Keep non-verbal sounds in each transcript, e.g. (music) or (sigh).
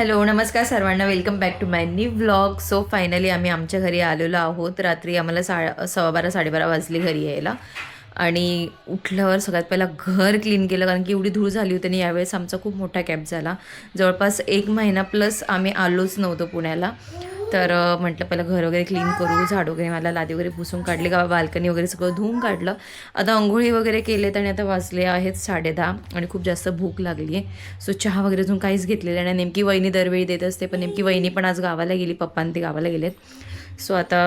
Hello नमस्कार सर्वांना. Welcome back to my new vlog so finally आम्ही आमच्या घरी आलेलो आहोत. रात्री आम्हाला सा सव्वा बारा साडेबारा वाजली घरी यायला. आणि उठल्यावर सगळ्यात पहिला घर क्लीन केलं कारण की एवढी धूळ झाली होती आणि यावेळेस आमचा खूप मोठा कॅब झाला. जवळपास एक महिना प्लस आम्ही आलोच नव्हतो पुण्याला. तर म्हटलं पहिलं घर वगैरे क्लीन करू झाड वगैरे मला लादी वगैरे पुसून काढली का बाल्कनी वगैरे सगळं धुवून काढलं. आता अंघोळी वगैरे केलेत आणि आता वाजले आहेत साडेदहा आणि खूप जास्त भूक लागली आहे. सो चहा वगैरे अजून काहीच घेतलेलं नाही. नेमकी वहिनी दरवेळी देत असते पण नेमकी वहिनी पण आज गावाला गेली पप्पा ते गावाला गेलेत. सो आता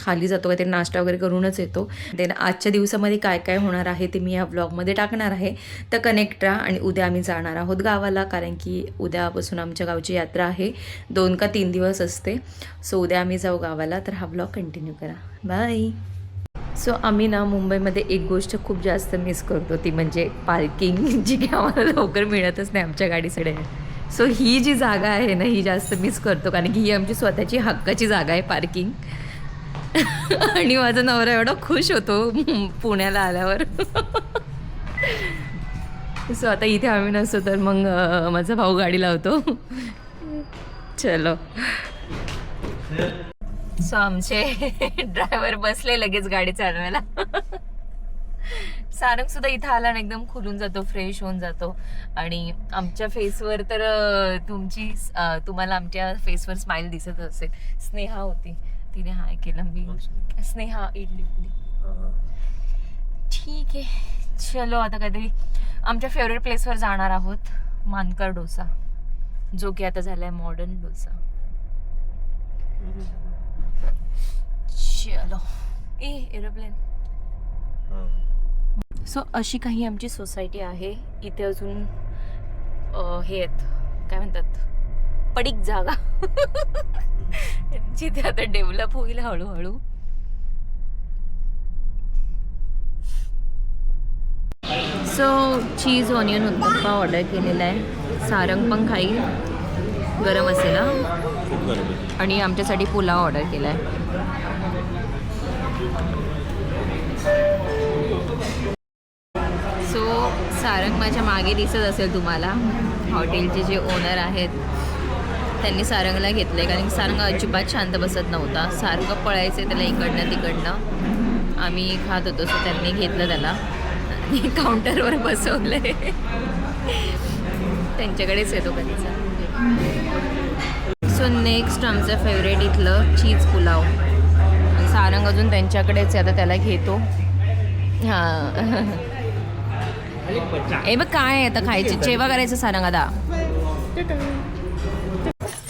खाली जातो काहीतरी नाश्ता वगैरे करूनच येतो. देन आजच्या दिवसामध्ये काय काय होणार आहे ते मी या ब्लॉगमध्ये टाकणार आहे. तर कनेक्ट राहा आणि उद्या आम्ही जाणार आहोत गावाला कारण की उद्यापासून आमच्या गावची यात्रा आहे. दोन का तीन दिवस असते. सो उद्या आम्ही जाऊ गावाला तर हा ब्लॉग कंटिन्यू करा. बाय सो आम्ही ना मुंबईमध्ये एक गोष्ट खूप जास्त मिस करतो ती म्हणजे पार्किंग जी की आम्हाला लवकर मिळतच नाही आमच्या गाडीकडे सो ही जी जागा आहे ना ही जास्त मिस करतो कारण की ही आमची स्वतःची हक्काची जागा आहे पार्किंग आणि माझा नवरा एवढा खुश होतो पुण्याला आल्यावर. सो आता इथे आम्ही नसतो तर मग माझा भाऊ गाडी लावतो. चलो. सो आमचे ड्रायव्हर बसले लगेच गाडी चालवायला. सारंग सुद्धा इथं आला आणि एकदम खुलून जातो फ्रेश होऊन जातो. आणि आमच्या फेसवर तर तुमची तुम्हाला आमच्या फेसवर स्माइल दिसत असेल. स्नेहा होती. तिने हाय केलं मी. स्नेहा इडली. इडली ठीक आहे. चलो आता काहीतरी आमच्या फेवरेट प्लेसवर जाणार आहोत. मानकर डोसा. जो की आता झालाय मॉडर्न डोसा. चलो. ए एरोप्लेन सो अशी काही आमची सोसायटी आहे. इथे अजून हे आहेत. काय म्हणतात? पडीक जागा. जिथे आता डेव्हलप होईल हळूहळू. So cheese onion uttappa order केलेला आहे. सारंग पण खाईल. गरम असेल आणि आमच्यासाठी पुलाव ऑर्डर केला आहे सो सारंग माझ्या मागे दिसत असेल तुम्हाला. हॉटेलचे जे ओनर आहेत. त्यांनी सारंगला घेतलं आहे कारण सारंग अजिबात शांत बसत नव्हता. सारखं पळायचं त्याला इकडनं तिकडनं. आम्ही खात होतो सो त्यांनी घेतलं त्याला. आणि काउंटरवर बसवलं आहे त्यांच्याकडेच येतो कधीचा सो नेक्स्ट आमचं फेवरेट इथलं चीज पुलाव. सारंग अजून त्यांच्याकडेच आहे आता त्याला घेतो. हां. ए बघ काय आहे आता खायचे. जेवा करायचं सारंग आता.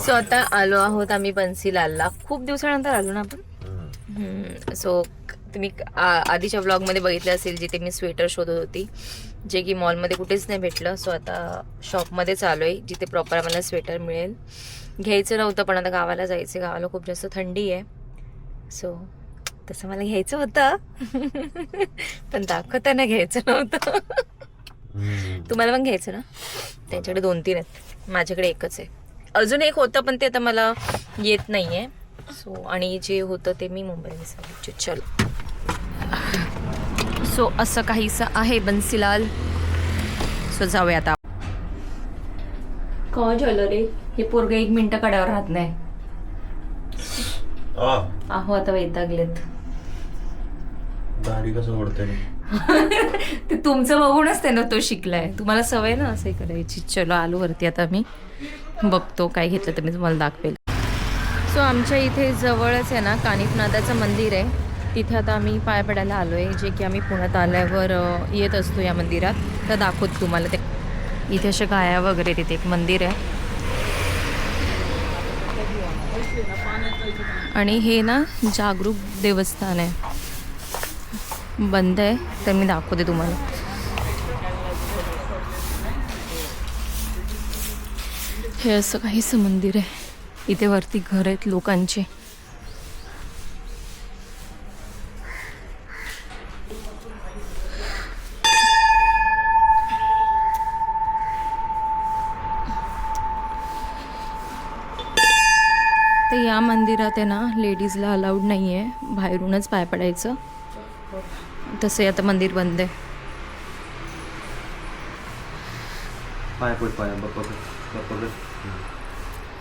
सो आता आलो आहोत आम्ही बन्सीलालला. खूप दिवसानंतर आलो ना आपण? सो तुम्ही आ- आधीच्या व्लॉगमध्ये बघितलं असेल जिथे मी स्वेटर शोधत होती जे की मॉलमध्ये कुठेच नाही भेटलं. सो आता शॉपमध्येच आलो आहे जिथे प्रॉपर आम्हाला स्वेटर मिळेल. घ्यायचं नव्हतं पण आता गावाला जायचं गावाला खूप जास्त थंडी आहे. सो तसं मला घ्यायचं होतं. पण दाखवताना घ्यायचं नव्हतं. तुम्हाला पण घ्यायचं ना? त्यांच्याकडे दोन तीन आहेत. माझ्याकडे एकच आहे. अजून एक होतं पण ते आता मला येत नाही आहे सो आणि जे होतं ते मी मुंबईला विसरले चलो. सो असं काहीसं आहे बन्सीलाल. सो जाऊया आता. काय झालं रे? हे पोरग एक मिनिटं कड्यावर राहत नाही. आ. आहो आता वैतागलेत. दाढी कसं ओढते (laughs) ते तुमचं बघूनच त्यानं तो शिकलाय. तुम्हाला सवय ना असं करायची? चलो आलो वरती आता मी. बघतो काय घेतलं तर मी तुम्हाला दाखवेल. सो आमच्या इथे जवळच आहे ना कानिफनाथाचं मंदिर आहे. तिथे आता आम्ही पाय पडायला आलो आहे जे की आम्ही पुण्यात आल्यावर येत असतो या मंदिरात. तर दाखवतो तुम्हाला ते. इथे अशा गाया वगैरे तिथे एक मंदिर आहे. आणि हे ना जागरूक देवस्थान आहे. बंद आहे तर मी दाखवते तुम्हाला. हे असं काहीसं मंदिर आहे. इथे वरती घर आहेत लोकांचे. तर या मंदिरात आहे ना लेडीजला अलाउड नाही आहे बाहेरूनच पाय पडायचं. तसे आता मंदिर बंद आहे. पाय पड पाय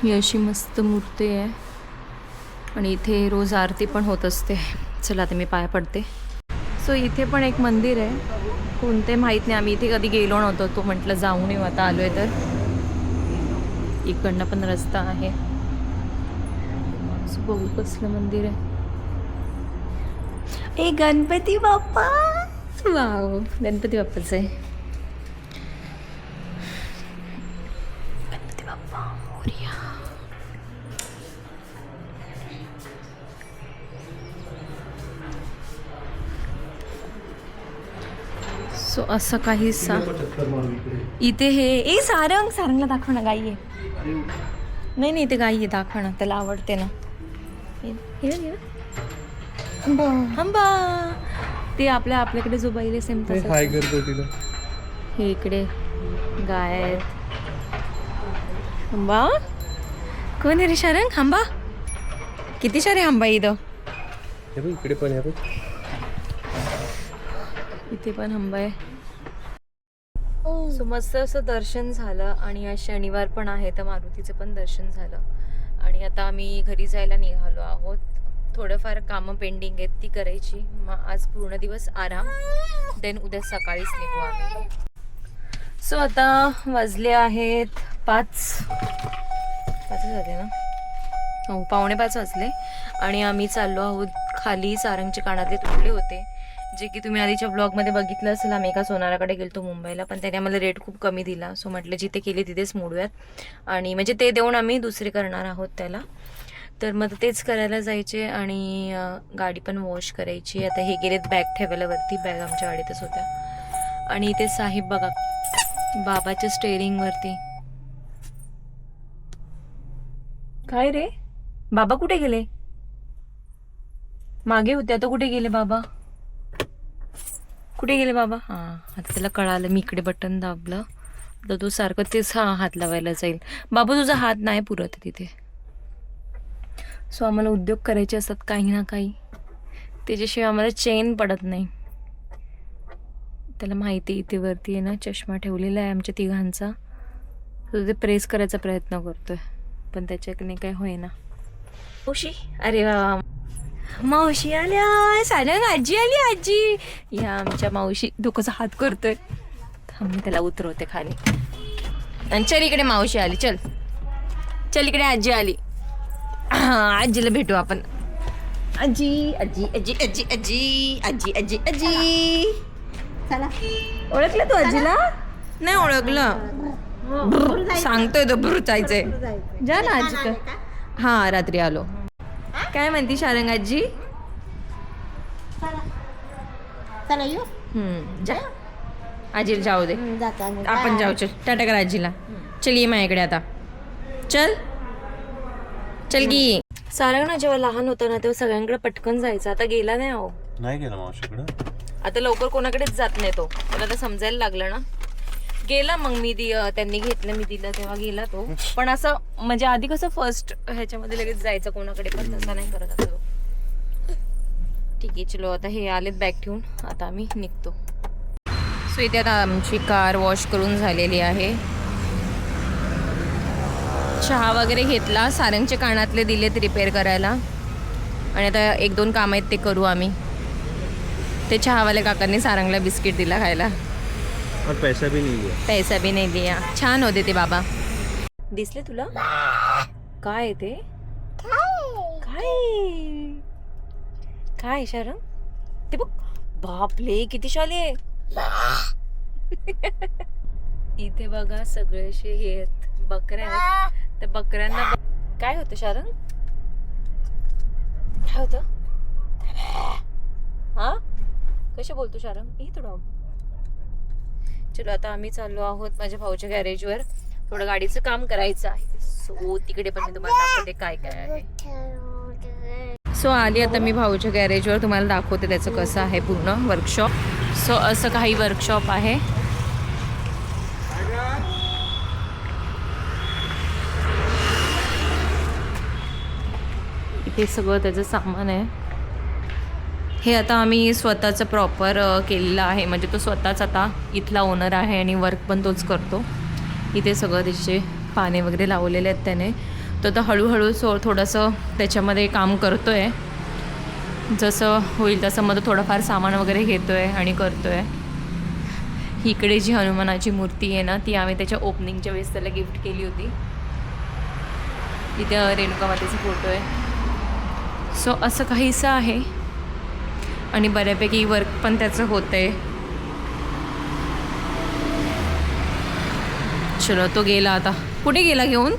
ही अशी मस्त मूर्ती आहे. आणि इथे रोज आरती पण होत असते. चला आता मी पाया पडते. सो इथे पण एक मंदिर आहे. कोणते माहीत नाही. आम्ही इथे कधी गेलो नव्हतो. तो म्हटलं जाऊन येऊ. आता आलो आहे तर. इकडनं पण रस्ता आहे. असं बघू कसलं मंदिर आहे. ए गणपती बाप्पा! वाव गणपती बाप्पाचं आहे. सो असं काही सा इथे हे ए सारंग सारंगला दाखव ना गाई आहे नाही नाही इथे गाई आहे दाखव ना त्याला आवडते ना. हे- हे हे. हंबा. ते आपल्या आपल्याकडे जो बैल सेम तसं हाय करतो तिला. हे इकडे गाय आहेत. हंबा? कोण आहे रे शारंग? हंबा? किती सारे हंबा आहे इथं? इकडे पण इथे पण हंबा आहे. सो मस्त असं दर्शन झालं आणि आज शनिवार पण आहे तर मारुतीचं पण दर्शन झालं. आणि आता आम्ही घरी जायला निघालो आहोत. थोडंफार कामं पेंडिंग आहेत ती करायची. मग आज पूर्ण दिवस आराम. देन उद्या सकाळीच निघू आम्ही. सो आता वाजले आहेत पाच. पाच झाले ना? हो पावणे पाच वाजले. आणि आम्ही चाललो आहोत खाली सारंगचे कानातले तुटले होते जे की तुम्ही आधीच्या ब्लॉगमध्ये बघितलं असेल. आम्ही एका सोनाराकडे गेलतो मुंबईला पण त्याने आम्हाला रेट खूप कमी दिला. सो म्हटलं जिथे केली तिथेच मोडूयात. आणि म्हणजे ते देऊन आम्ही दुसरे करणार आहोत त्याला. तर मग तेच करायला जायचे आणि गाडी पण वॉश करायची. आता हे गेलेत बॅग ठेवायला वरती. बॅग आमच्या गाडीतच होत्या. आणि इथे साहेब बघा बाबाच्या स्टेअरिंगवरती काय रे? बाबा कुठे गेले? मागे होते आता कुठे गेले बाबा? कुठे गेले बाबा? हां आता त्याला कळालं मी इकडे बटन दाबलं. तर तो सारखं तेच हा हात लावायला जाईल. बाबा तुझा हात नाही पुरत तिथे. सो आम्हाला उद्योग करायचे असतात काही ना काही. त्याच्याशिवाय आम्हाला चेन पडत नाही. त्याला माहिती आहे इथे वरती आहे ना चष्मा ठेवलेला आहे आमच्या तिघांचा. तो ते प्रेस करायचा प्रयत्न करतोय पण त्याच्याकडे काय होईना. उशी अरे वा मावशी आल्या सारंग आजी आली आजी. या आमच्या मावशी डोकंचा हात करतोय. आम्ही मी त्याला उतरवते खाली. आणि चल इकडे मावशी आली चल. चल इकडे आजी आली. आजीला भेटू आपण. आजी आजी आजी आजी आजी आजी आजी आजी. चला. ओळखलं तू आजीला? नाही ओळखलं. सांगतोय तो ब्रुचायचंय जायचं जा ना आजी का? हा रात्री आलो. काय म्हणती शारंग आजी? चला. येऊ. जा. आजीला जाऊ दे. हं, आपण जाऊ चल. टाटा कर आजीला. चल ये माझ्याकडे आता. चल. चल की. सारंग ना जेव्हा लहान होता ना तेव्हा सगळ्यांकडे पटकन जायचं. आता गेला नाही अहो. नाही गेला मावशीकडं. आता लवकर कोणाकडेच जात नाही तो. त्याला आता समजायला लागलं ना. गेला मग मी दि त्यांनी घेतलं मी दिलं तेव्हा गेला तो. पण असं म्हणजे आधी कसं फर्स्ट ह्याच्यामध्ये लगेच जायचं कोणाकडे पण तसं नाही करत आता ठीक आहे चलो आता हे आलेत बॅग ठेवून. आता आम्ही निघतो. सो इथे आता आमची कार वॉश करून झालेली आहे. चहा वगैरे घेतला सारंगचे कानातले दिलेत रिपेअर करायला. आणि आता एक दोन काम आहेत ते करू आम्ही. ते चहावाल्या काकांनी सारंगला बिस्किट दिला खायला. और पैसा भी नहीं लिया पैसा भी नाही दिया. छान होते ते बाबा. दिसले तुला? काय आहे ते? काय? काय शरण ते बघ बापले किती शाले इथे बघा सगळे असे हे आहेत. बकऱ्या आहेत. त्या बकऱ्यांना बघ- काय होतं शारण काय होतं? हा? कसे बोलतो शारंग? ये डॉग चलो आता आम्ही चाललो आहोत माझ्या भाऊच्या गॅरेजवर थोडं गाडीचं काम करायचं आहे. सो तिकडे पण मी तुम्हाला दाखवते काय काय आहे. सो आली आता मी भाऊच्या गॅरेजवर तुम्हाला दाखवते त्याचं कसं आहे पूर्ण वर्कशॉप सो असं काही वर्कशॉप आहे. इथे सगळं त्याचं सामान आहे. हे आता आम्ही स्वतःचं प्रॉपर केलेलं आहे. म्हणजे तो स्वतःच आता इथला ओनर आहे आणि वर्क पण तोच करतो. इथे सगळं त्याचे पाने वगैरे लावलेले आहेत त्याने. तो आता हळूहळू सो थोडंसं त्याच्यामध्ये काम करतो आहे जसं होईल तसं मग थोडंफार सामान वगैरे घेतो आहे आणि करतो आहे इकडे जी हनुमानाची मूर्ती आहे ना ती आम्ही त्याच्या ओपनिंगच्या वेळेस त्याला गिफ्ट केली होती. इथे रेणुका मातेचा फोटो आहे. सो असं काहीसं आहे. आणि बऱ्यापैकी वर्क पण त्याचं होतं आहे चलो तो गेला आता. कुठे गेला घेऊन?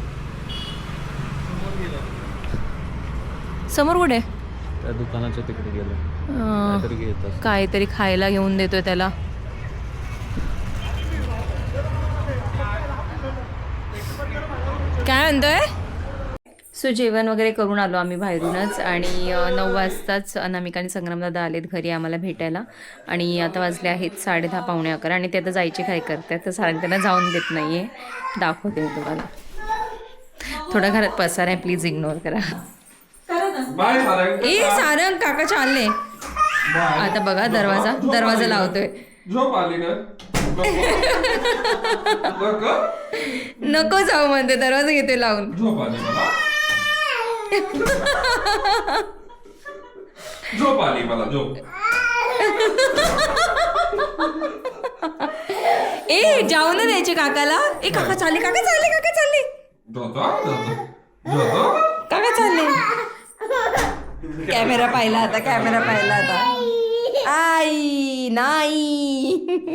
समोर कुठे? त्या दुकानाच्या तिकडे गेलो. काहीतरी खायला घेऊन देतोय त्याला. काय म्हणतोय? सो जेवण वगैरे करून आलो आम्ही बाहेरूनच आणि नऊ वाजताच अनामिका आणि संग्रामदादा आलेत घरी आम्हाला भेटायला. आणि आता वाजले आहेत साडे दहा पावणे अकरा आणि ते आता जायची काय करतात तर सारंग त्यांना जाऊन देत नाही आहे दाखवते मी तुम्हाला. थोडा घरात पसार आहे प्लीज इग्नोर करा. ए सारंग काका चालले. आता बघा दरवाजा दरवाजा लावतोय. नको (laughs) नको जाऊ म्हणते दरवाजा घेतोय लावून. (laughs) झोप आली मला झोप. ए जाऊ ना द्यायचे काकाला. ए काका चालले काका चालले काका चालले. काका चालले. कॅमेरा पाहिला आता कॅमेरा पाहिला आता. आई नाही.